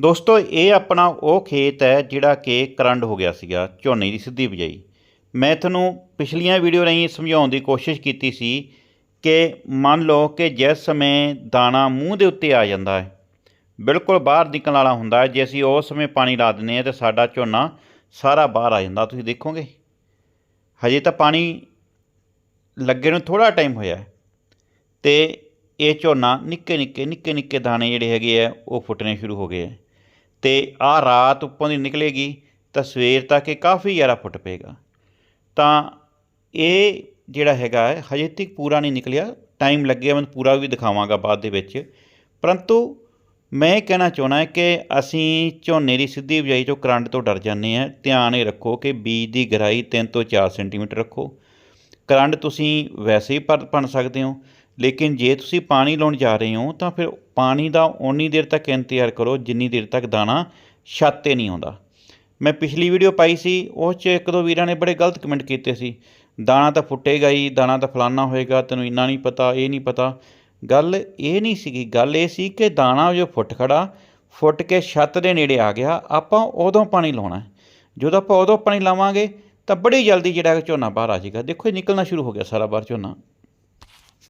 ਦੋਸਤੋ, ਇਹ ਆਪਣਾ ਉਹ ਖੇਤ ਹੈ ਜਿਹੜਾ ਕਿ ਕਰੰਡ ਹੋ ਗਿਆ ਸੀਗਾ, ਝੋਨੇ ਦੀ ਸਿੱਧੀ ਬਿਜਾਈ। ਮੈਂ ਤੁਹਾਨੂੰ ਪਿਛਲੀਆਂ ਵੀਡੀਓ ਰਾਹੀਂ ਸਮਝਾਉਣ ਦੀ ਕੋਸ਼ਿਸ਼ ਕੀਤੀ ਸੀ ਕਿ ਮੰਨ ਲਓ ਕਿ ਜਿਸ ਸਮੇਂ ਦਾਣਾ ਮੂੰਹ ਦੇ ਉੱਤੇ ਆ ਜਾਂਦਾ ਹੈ, ਬਿਲਕੁਲ ਬਾਹਰ ਨਿਕਲਣ ਵਾਲਾ ਹੁੰਦਾ ਹੈ, ਜੇ ਅਸੀਂ ਉਸ ਸਮੇਂ ਪਾਣੀ ਲਾ ਦਿੰਦੇ ਹਾਂ ਤਾਂ ਸਾਡਾ ਝੋਨਾ ਸਾਰਾ ਬਾਹਰ ਆ ਜਾਂਦਾ। ਤੁਸੀਂ ਦੇਖੋਗੇ, ਹਜੇ ਤਾਂ ਪਾਣੀ ਲੱਗੇ ਨੂੰ ਥੋੜਾ ਟਾਈਮ ਹੋਇਆ ਹੈ ਤੇ ਇਹ ਝੋਨਾ ਨਿੱਕੇ ਨਿੱਕੇ ਨਿੱਕੇ ਨਿੱਕੇ ਦਾਣੇ ਜਿਹੜੇ ਹੈਗੇ ਆ, ਉਹ ਫੁੱਟਣੇ ਸ਼ੁਰੂ ਹੋ ਗਏ ਹੈ। ਤੇ ਆਹ ਰਾਤ ਉੱਪਰੋਂ ਦੀ ਨਿਕਲੇਗੀ ਤਾਂ ਸਵੇਰ ਤੱਕ ਇਹ ਕਾਫੀ ਜ਼ਿਆਦਾ ਫੁੱਟ ਪਏਗਾ। ਤਾਂ ਇਹ ਜਿਹੜਾ ਹੈਗਾ ਹਜੇ ਤੱਕ ਪੂਰਾ ਨਹੀਂ ਨਿਕਲਿਆ। ਟਾਈਮ ਲੱਗਿਆ, ਮੈਂ ਪੂਰਾ ਵੀ ਦਿਖਾਵਾਂਗਾ ਬਾਅਦ ਦੇ ਵਿੱਚ। ਪਰੰਤੂ ਮੈਂ ਇਹ ਕਹਿਣਾ ਚਾਹੁੰਦਾ ਕਿ ਅਸੀਂ ਝੋਨੇ ਦੀ ਸਿੱਧੀ ਬਿਜਾਈ ਤੋਂ ਕਰੰਟ ਤੋਂ ਡਰ ਜਾਂਦੇ ਹਾਂ। ਧਿਆਨ ਇਹ ਰੱਖੋ ਕਿ ਬੀਜ ਦੀ ਗਹਿਰਾਈ 3 ਤੋਂ 4 ਸੈਂਟੀਮੀਟਰ ਰੱਖੋ। ਕਰੰਟ ਤੁਸੀਂ ਵੈਸੇ ਹੀ ਭਰ ਭੰਨ ਸਕਦੇ ਹੋ, ਲੇਕਿਨ ਜੇ ਤੁਸੀਂ ਪਾਣੀ ਲਾਉਣ ਜਾ ਰਹੇ ਹੋ ਤਾਂ ਫਿਰ ਪਾਣੀ ਦਾ ਓਨੀ ਦੇਰ ਤੱਕ ਇੰਤਜ਼ਾਰ ਕਰੋ ਜਿੰਨੀ ਦੇਰ ਤੱਕ ਦਾਣਾ ਛੱਤ 'ਤੇ ਨਹੀਂ ਆਉਂਦਾ। ਮੈਂ ਪਿਛਲੀ ਵੀਡੀਓ ਪਾਈ ਸੀ, ਉਸ 'ਚ ਇੱਕ ਦੋ ਵੀਰਾਂ ਨੇ ਬੜੇ ਗਲਤ ਕਮੈਂਟ ਕੀਤੇ ਸੀ। ਦਾਣਾ ਤਾਂ ਫੁੱਟੇਗਾ ਹੀ, ਦਾਣਾ ਤਾਂ ਫਲਾਨਾ ਹੋਏਗਾ, ਤੈਨੂੰ ਇੰਨਾ ਨਹੀਂ ਪਤਾ, ਇਹ ਨਹੀਂ ਪਤਾ। ਗੱਲ ਇਹ ਨਹੀਂ ਸੀਗੀ, ਗੱਲ ਇਹ ਸੀ ਕਿ ਦਾਣਾ ਜੋ ਫੁੱਟ ਖੜਾ, ਫੁੱਟ ਕੇ ਛੱਤ ਦੇ ਨੇੜੇ ਆ ਗਿਆ, ਆਪਾਂ ਉਦੋਂ ਪਾਣੀ ਲਾਉਣਾ ਜਦੋਂ ਆਪਾਂ ਉਦੋਂ ਪਾਣੀ ਲਾਵਾਂਗੇ, ਤਾਂ ਬੜੀ ਜਲਦੀ ਜਿਹੜਾ ਝੋਨਾ ਬਾਹਰ ਆ ਜਾਏਗਾ। ਦੇਖੋ ਇਹ ਨਿਕਲਣਾ ਸ਼ੁਰੂ ਹੋ ਗਿਆ ਸਾਰਾ ਬਾਹਰ ਝੋਨਾ।